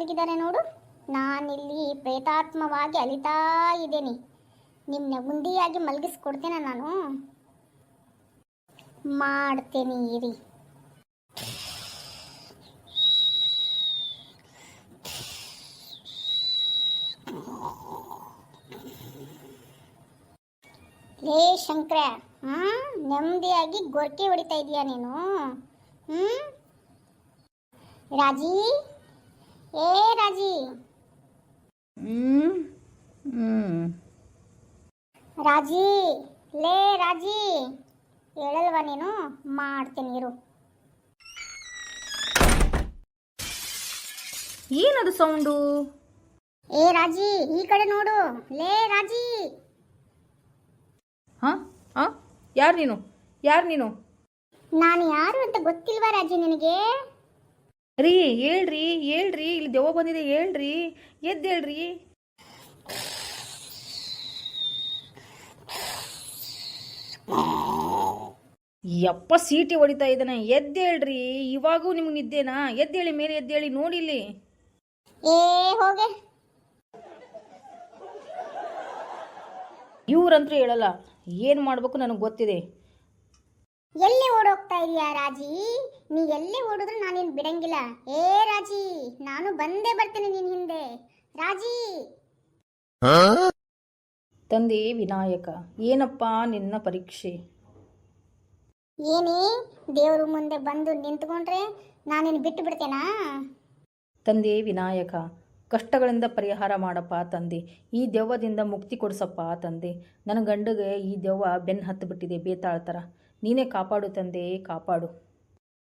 ಮಲಗಿದ್ದಾರೆ ನೋಡು. ನಾನಿಲ್ಲಿ ಪ್ರೇತಾತ್ಮವಾಗಿ ಅಲಿತಾ ಇದ್ದೀನಿ. ನಿಮ್ಮನ್ನ ನೆಮ್ಮದಿಯಾಗಿ ಮಲಗಿಸ್ಕೊಡ್ತೇನೆ ನಾನು. ಮಾಡ್ತೇನೆ ಇರಿ. ಲೇ ಶಂಕರ ಹ್ಮ್ ನೆಮ್ಮದಿಯಾಗಿ ಗೊರಕೆ ಹೊಡಿತಾ ಇದೀಯ ನೀನು? ಹ್ಮ್? ರಾಜಿ? ಏ ರಾಜಿ. ಹ್ಮ್ ಹ್ಮ್. ರಾಜಿ ಲೇ ರಾಜಿ. ಹೇಳಲ್ವಾ ನೀನು? ಮಾಡ್ತೀನಿ ಇರು. ಏನದು ಸೌಂಡು? ಏ ರಾಜಿ ಈ ಕಡೆ ನೋಡು. ಲೇ ರಾಜಿ. ಹಾ ಹಾ? ಯಾರು ನೀನು? ಯಾರು ನೀನು? ನಾನು ಯಾರು ಅಂತ ಗೊತ್ತಿಲ್ವಾ ರಾಜಿ ನಿನಗೆ? ರೀ ಹೇಳ್ರಿ ಹೇಳ್ರಿ ಇಲ್ಲಿ ದೆವ್ವ ಬಂದಿದೆ ಹೇಳ್ರಿ ಎದ್ದೇಳ್ರಿ ಯಪ್ಪ ಸೀಟಿ ಹೊಡಿತಾ ಇದ್ದಾನೆ ಎದ್ದೇಳ್ರಿ ಇವಾಗೂ ನಿಮ್ಗೆ ನಿದ್ದೇನಾ? ಎದ್ದೇಳಿ ಮೇಲೆ ಎದ್ದೇಳಿ ಹೋಗೆ. ಇವ್ರಂತೂ ಹೇಳಲ್ಲ ಏನು ಮಾಡಬೇಕು ನನಗೆ ಗೊತ್ತಿದೆ. ಎಲ್ಲಿ ಓಡೋಗ್ತಾ ಇದೀಯಾ ರಾಜಿ? ನೀ ಎಲ್ಲಿ ಓಡಿದ್ರು ನಾನೇನ್ ಬಿಡಂಗಿಲ್ಲ. ಏ ರಾಜಿ ನಾನು ಬಂದೇ ಬರ್ತೇನೆ ನಿನ್ ಹಿಂದೆ. ರಾಜಿ! ತಂದೆ ವಿನಾಯಕ ಏನಪ್ಪ ನಿನ್ನ ಪರೀಕ್ಷೆ? ಏನೇ ದೇವ್ರ ಮುಂದೆ ಬಂದು ನಿಂತ್ಕೊಂಡ್ರೆ ನಾನೇನ್ ಬಿಟ್ಟು ಬಿಡ್ತೇನಾ? ತಂದೆ ವಿನಾಯಕ ಕಷ್ಟಗಳಿಂದ ಪರಿಹಾರ ಮಾಡಪ್ಪ ತಂದೆ. ಈ ದೆವ್ವದಿಂದ ಮುಕ್ತಿ ಕೊಡಿಸಪ್ಪ ತಂದೆ. ನನ್ನ ಗಂಡಗೆ ಈ ದೆವ್ವ ಬೆನ್ನು ಹತ್ತು ಬಿಟ್ಟಿದೆ ಬೇತಾಳ ಥರ ನೀನೇ ಕಾಪಾಡು ತಂದೆ ಕಾಪಾಡು.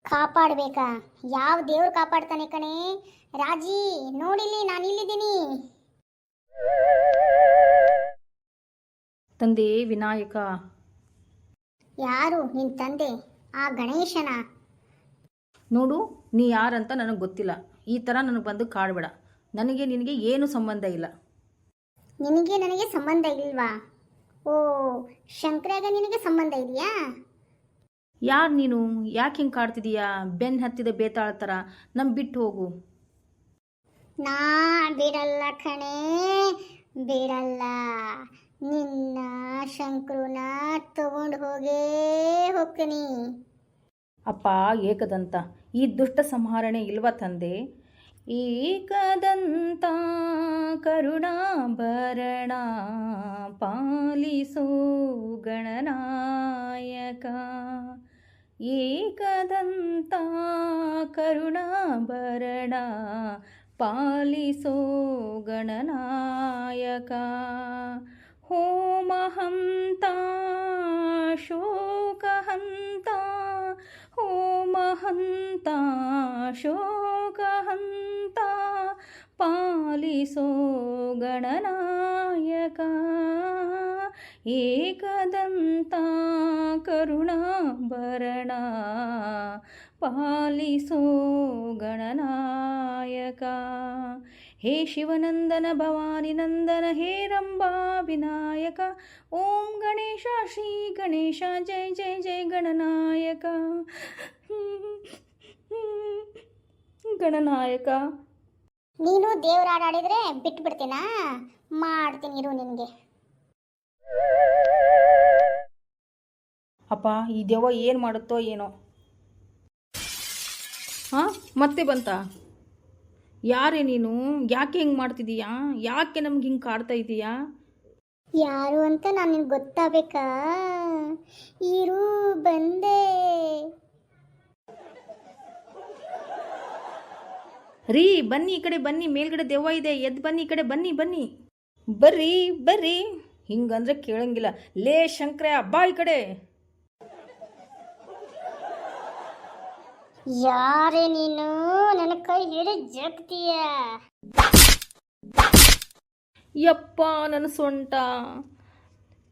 ಕಾಪಾಡ್ಬೇಕಾ? ಯಾವ ದೇವ್ರು ಕಾಪಾಡ್ತಾನೆ ಕಣೆ? ರಾಜಿ ನೋಡಿಲ್ಲಿ ನಾನು ಇಲ್ಲಿದ್ದೀನಿ. ತಂದೆ ವಿನಾಯಕ. ಯಾರು? ನಿನ್ ತಂದೆ? ಆ ಗಣೇಶನ? ನೋಡು ನೀ ಯಾರಂತ ನನಗೆ ಗೊತ್ತಿಲ್ಲ. ಈ ಥರ ನನಗೆ ಬಂದು ಕಾಡಬೇಡ. ನನಗೆ ನಿನಗೆ ಏನು ಸಂಬಂಧ ಇಲ್ಲ. ನಿನಗೆ ನನಗೆ ಸಂಬಂಧ ಇಲ್ವಾ? ಓ ಶಂಕರಾಗ ನಿನಗೆ ಸಂಬಂಧ ಇದೆಯಾ? ಯಾರು ನೀನು? ಯಾಕೆ ಹಿಂಗೆ ಕಾಡ್ತಿದೀಯಾ? ಬೆನ್ನು ಹತ್ತಿದ ಬೇತಾಳ ಥರ ನಮ್ಮ ಬಿಟ್ಟು ಹೋಗು. ನಾ ಬಿಡಲ್ಲ ಕಣೆ ಬಿಡಲ್ಲ. ನಿನ್ನ ಶಂಕರುನ ತಗೊಂಡು ಹೋಗೇ ಹೋಗ್ತೀನಿ. ಅಪ್ಪ ಏಕದಂತ. ಈ ದುಷ್ಟ ಸಂಹಾರಣೆ ಇಲ್ವ ತಂದೆ? ಏಕದಂತ ಕರುಣಾಭರಣ ಪಾಲಿಸೋ नायका। एकदन्ता करुणाभरणा पालिसो गणनायका। होमहन्ता शोकहन्ता। होमहन्ता शोकहन्ता पालिसो गणनायका। ಏಕದಂತ ಕರುಣಾಭರಣ ಪಾಲಿಸೋ ಗಣನಾಯಕ. ಹೇ ಶಿವನಂದನ ಭವಾನಿ ನಂದನ ಹೇ ರಂಬಾ ವಿನಾಯಕ. ಓಂ ಗಣೇಶ, ಶ್ರೀ ಗಣೇಶ ಜಯ ಜಯ ಜಯ ಗಣನಾಯಕ. ಗಣನಾಯಕ. ನೀನು ದೇವ್ರ ಆಡಾಡಿದ್ರೆ ಬಿಟ್ಟು ಬಿಡ್ತೀನಾ ಮಾಡ್ತೀನಿ ಇರು ನಿನಗೆ. ಅಪ್ಪ ಈ ದೆವ್ವ ಏನು ಮಾಡುತ್ತೋ ಏನೋ. ಹಾಂ ಮತ್ತೆ ಬಂತ? ಯಾರೇ ನೀನು? ಯಾಕೆ ಹಿಂಗೆ ಮಾಡ್ತಿದೀಯಾ? ಯಾಕೆ ನಮ್ಗೆ ಹಿಂಗೆ ಕಾಡ್ತಾ ಇದೀಯಾ? ಯಾರು ಅಂತ ನಾನು ನಿನ್ಗೆ ಗೊತ್ತಾಗಬೇಕಾ? ಇರು ಬಂದೆ. ರೀ ಬನ್ನಿ ಈ ಕಡೆ ಬನ್ನಿ. ಮೇಲ್ಗಡೆ ದೆವ್ವ ಇದೆ. ಎದ್ದು ಬನ್ನಿ ಈ ಕಡೆ ಬನ್ನಿ ಬನ್ನಿ. ಬರ್ರಿ ಬರ್ರಿ. ಹಿಂಗಂದ್ರೆ ಕೇಳಂಗಿಲ್ಲ. ಲೇ ಶಂಕರ ಅಬ್ಬಾ ಈ ಕಡೆ. ಯಾರೇ ನೀನು? ನನ್ನ ಕೈ ಹಿಡಿ ಜಗ್ತೀಯ? ಯಪ್ಪ ನನ್ನ ಸೊಂಟ.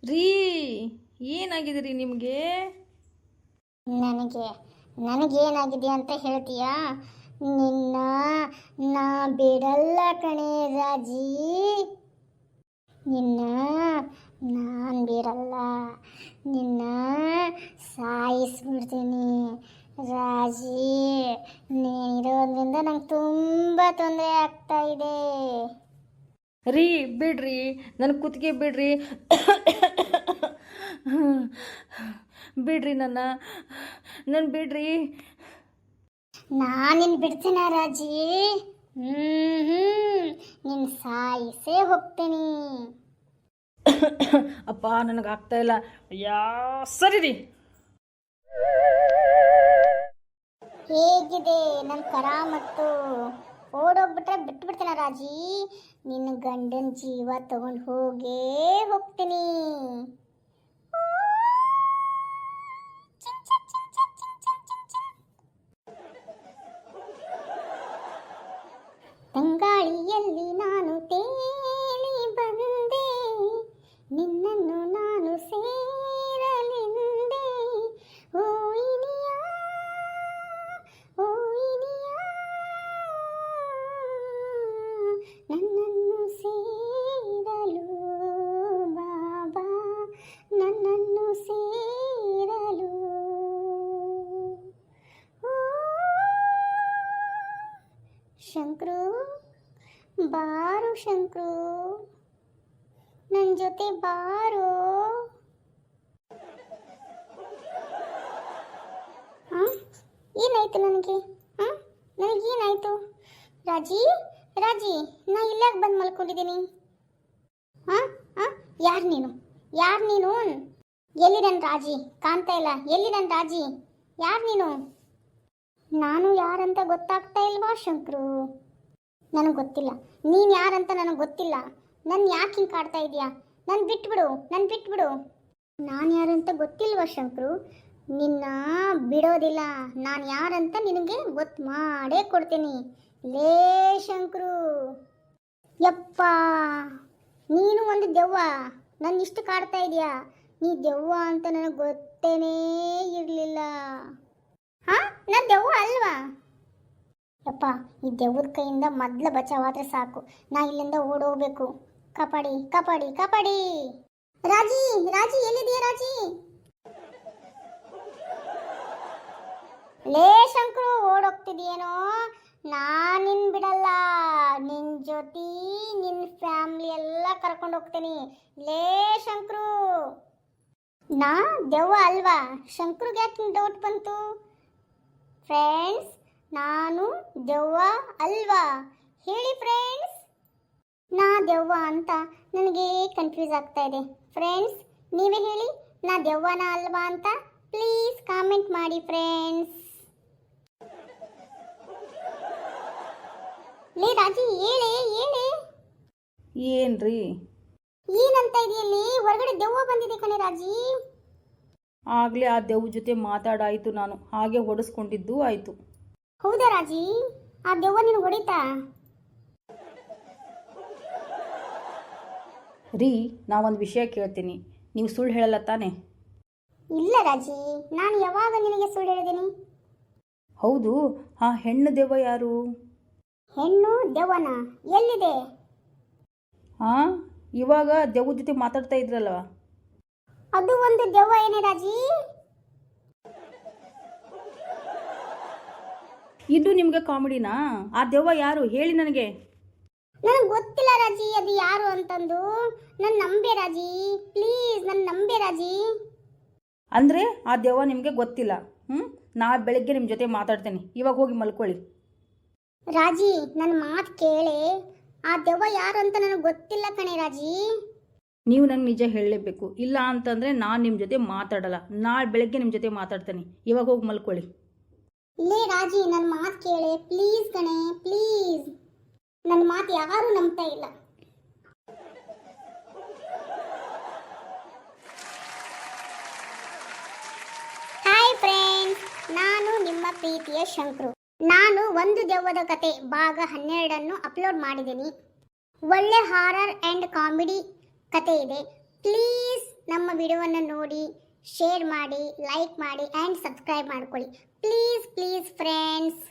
ರೀ ಏನಾಗಿದ್ರಿ ನಿಮಗೆ? ನನಗೆ ನನಗೇನಾಗಿದೆ ಅಂತ ಹೇಳ್ತೀಯಾ? ನಿನ್ನ ನಾ ಬಿಡಲ್ಲ ಕಣೆ ರಾಜಿ. ನಿನ್ನ ನಾನು ಬಿಡಲ್ಲ ನಿನ್ನ ಸಾಯಿಸ್ಬಿಡ್ತೀನಿ. ರಾಜಿ ನೀನಿರೋದ್ರಿಂದ ನಂಗೆ ತುಂಬ ತೊಂದರೆ ಆಗ್ತಾ ಇದೆ. ರೀ ಬಿಡ್ರಿ. ನನ್ನ ಕುತ್ತಿಗೆ ಬಿಡ್ರಿ. ಬಿಡ್ರಿ ನನ್ನ. ನನ್ನ ಬಿಡ್ರಿ. ನಾನಿನ್ ಬಿಡ್ತೀನ ರಾಜಿ? ನಿನ್ ಸಾಯಿಸೇ ಹೋಗ್ತೀನಿ. ಅಪ್ಪ ನನಗೆ ಆಗ್ತಾ ಇಲ್ಲ. ಯಾ ಸರಿ ರೀ. ಹೇಗಿದೆ ನನ್ನ ಕರಾಮತ್ತು? ಓಡೋಗ್ಬಿಟ್ರೆ ಬಿಟ್ಬಿಡ್ತೀನ ರಾಜಿ? ನಿನ್ನ ಗಂಡನ ಜೀವ ತಗೊಂಡು ಹೋಗೇ ಹೋಗ್ತೀನಿ. ತಂಗಾಳಿಯಲ್ಲಿ ನಾನು ತೇಲಿ ಬಂದೆ. ನಿನ್ನನ್ನು ನಾನು ಸೇರಲೆಂದೆ. ಓ ಇನಿಯಾ ಓ ಶಂಕ್ರು. ನನ್ನ ಜೊತೆ ಬಾರೋ. ಏನಾಯ್ತು ನನಗೆ? ಹಾಂ ನನಗೇನಾಯ್ತು ರಾಜಿ? ರಾಜಿ, ನಾ ಇಲ್ಲಾಗ ಬಂದು ಮಲ್ಕೊಂಡಿದ್ದೀನಿ. ಹಾಂ ಹಾಂ ಯಾರು ನೀನು? ಯಾರು ನೀನು? ಎಲ್ಲಿ ನನ್ನ ರಾಜಿ? ಕಾಣ್ತಾ ಇಲ್ಲ. ಎಲ್ಲಿ ನನ್ನ ರಾಜಿ? ಯಾರು ನೀನು? ನಾನು ಯಾರಂತ ಗೊತ್ತಾಗ್ತಾ ಇಲ್ವಾ ಶಂಕ್ರು? ನನಗೆ ಗೊತ್ತಿಲ್ಲ. ನೀನು ಯಾರಂತ ನನಗೆ ಗೊತ್ತಿಲ್ಲ. ನನ್ನ ಯಾಕೆ ಹಿಂಗೆ ಕಾಡ್ತಾ ಇದೆಯಾ? ನನ್ನ ಬಿಟ್ಬಿಡು ನನ್ನ ಬಿಟ್ಬಿಡು. ನಾನು ಯಾರಂತ ಗೊತ್ತಿಲ್ವಾ ಶಂಕರು? ನಿನ್ನ ಬಿಡೋದಿಲ್ಲ. ನಾನು ಯಾರಂತ ನಿನಗೆ ಗೊತ್ತು ಮಾಡೇ ಕೊಡ್ತೀನಿ. ಲೇ ಶಂಕರು. ಯಪ್ಪ. ನೀನು ಒಂದು ದೆವ್ವ. ನನ್ನ ಇಷ್ಟು ಕಾಡ್ತಾ ಇದೆಯಾ? ನೀ ದೆವ್ವ ಅಂತ ನನಗೆ ಗೊತ್ತೇನೇ ಇರಲಿಲ್ಲ. ಹಾ? ನಾನು ದೆವ್ವ ಅಲ್ವಾ? ಯಪ್ಪ, ಈ ದೆವ್ವದ ಕೈಯಿಂದ ಮೊದ್ಲ ಬಚಾವಾದ್ರೆ ಸಾಕು. ನಾ ಇಲ್ಲಿಂದ ಓಡೋಗ್ಬೇಕು. ಕಾಪಾಡಿ ಕಾಪಾಡಿ ಕಾಪಾಡಿ. ರಾಜಿ ರಾಜಿ ಎಲ್ಲಿದೆಯಾ ರಾಜಿ? ಲೇ ಶಂಕರು, ಓಡೋಗ್ತಿದೀಯೇನೋ? ನಾನಿನ್ ಬಿಡಲ್ಲ. ನಿನ್ ಜೊತೆ, ನಿನ್ ಫ್ಯಾಮಿಲಿ ಎಲ್ಲ ಕರ್ಕೊಂಡು ಹೋಗ್ತೀನಿ. ಲೇ ಶಂಕರು. ನಾ ದೆವ್ವ ಅಲ್ವಾ? ಶಂಕರ್ಗೆ ಯಾಕೆ ಡೌಟ್ ಬಂತು? ಫ್ರೆಂಡ್ಸ್ ನಾನು ದೆವ್ವ ಅಲ್ವಾ? ಹೇಳಿ ಫ್ರೆಂಡ್ಸ್ ನಾ ದೆವ್ವ ಅಂತ ನನಗೆ ಕನ್ಫ್ಯೂಸ್ ಆಗ್ತಾ ಇದೆ. ಫ್ರೆಂಡ್ಸ್ ನೀವೇ ಹೇಳಿ ನಾ ದೆವ್ವನ ಅಲ್ವಾ ಅಂತ? ಪ್ಲೀಸ್ ಕಾಮೆಂಟ್ ಮಾಡಿ ಫ್ರೆಂಡ್ಸ್ ಲೇ ರಾಜಿ ಹೇಳಿ ಹೇಳಿ. ಏನ್ರಿ? ಏನಂತ ಇದೆಯಲ್ಲಿ? ಹೊರಗಡೆ ದೆವ್ವ ಬಂದಿದೆ ಕಣೆ ರಾಜಿ. ಆಗಲೇ ಆ ದೆವ್ವ ಜೊತೆ ಮಾತಾಡಾಯಿತು ನಾನು. ಹಾಗೆ ಹೊಡೆಸ್ಕೊಂಡಿದ್ದು ಆಯಿತು. ಹೌದಾ ರಾಜಿ? ಆ ದೆವ್ವ ನೀನು ಹೊಡಿತಾ? ರೀ ನಾವೊಂದು ವಿಷಯ ಕೇಳ್ತೀನಿ. ನೀವು ಸುಳ್ಳು ಹೇಳಲ್ಲ ತಾನೆ? ಇಲ್ಲ ರಾಜಿ ನಾನು ಯಾವಾಗ ನಿನಗೆ ಸುಳ್ಳು ಹೇಳಿದ್ದೀನಿ? ಹೌದು ಆ ಹೆಣ್ಣು ದೆವ್ವ ಯಾರು? ಹೆಣ್ಣು ದೆವ್ವನ ಎಲ್ಲಿದೆ? ಹಾಂ ಇವಾಗ ದೆವ್ವ ಜೊತೆ ಮಾತಾಡ್ತಾ ಇದ್ರಲ್ವ? ಅದು ಒಂದು ದೆವ್ವ ಏನೇ ರಾಜಿ? ಇದು ನಿಮಗೆ ಕಾಮಿಡಿನಾ? ಆ ದೆವ್ವ ಯಾರು? ಹೇಳಿ ನನಗೆ. ನನಗೆ ಗೊತ್ತಿಲ್ಲ ರಾಜಿ ಅದು ಯಾರು ಅಂತಂದು. ನನ್ನ ನಂಬೆ ರಾಜಿ. ಪ್ಲೀಸ್ ನನ್ನ ನಂಬೆ ರಾಜಿ. ಅಂದರೆ ಆ ದೆವ್ವ ನಿಮಗೆ ಗೊತ್ತಿಲ್ಲ. ಹ್ಞೂ ನಾಳೆ ಬೆಳಗ್ಗೆ ನಿಮ್ಮ ಜೊತೆ ಮಾತಾಡ್ತೇನೆ. ಇವಾಗ ಹೋಗಿ ಮಲ್ಕೊಳ್ಳಿ. ರಾಜಿ ನನ್ನ ಮಾತು ಕೇಳಿ. ಆ ದೆವ್ವ ಯಾರು ಅಂತ ನನಗೆ ಗೊತ್ತಿಲ್ಲ ಕಣೆ ರಾಜಿ. ನೀವು ನನಗೆ ನಿಜ ಹೇಳಲೇಬೇಕು. ಇಲ್ಲ ಅಂತಂದರೆ ನಾನು ನಿಮ್ಮ ಜೊತೆ ಮಾತಾಡಲ್ಲ. ನಾಳೆ ಬೆಳಗ್ಗೆ ನಿಮ್ಮ ಜೊತೆ ಮಾತಾಡ್ತೇನೆ. ಇವಾಗ ಹೋಗಿ ಮಲ್ಕೊಳ್ಳಿ. ಲೇ ರಾಜಿ ನನ್ನ ಮಾತು ಕೇಳೆ. ಪ್ಲೀಸ್ ಕಣೆ ಪ್ಲೀಸ್ ನನ್ನ ಮಾತು ಯಾರೂ ನಂಬ್ತಾ ಇಲ್ಲ. ಹಾಯ್ ಫ್ರೆಂಡ್ಸ್ ನಾನು ನಿಮ್ಮ ಪ್ರೀತಿಯ ಶಂಕರು. ನಾನು ಒಂದು ದೆವ್ವದ ಕತೆ ಭಾಗ ಹನ್ನೆರಡನ್ನು ಅಪ್ಲೋಡ್ ಮಾಡಿದ್ದೀನಿ. ಒಳ್ಳೆ ಹಾರರ್ ಆ್ಯಂಡ್ ಕಾಮಿಡಿ ಕತೆ ಇದೆ. ಪ್ಲೀಸ್ ನಮ್ಮ ವಿಡಿಯೋವನ್ನು ನೋಡಿ ಶೇರ್ ಮಾಡಿ ಲೈಕ್ ಮಾಡಿ ಆ್ಯಂಡ್ ಸಬ್ಸ್ಕ್ರೈಬ್ ಮಾಡ್ಕೊಳ್ಳಿ. Please please friends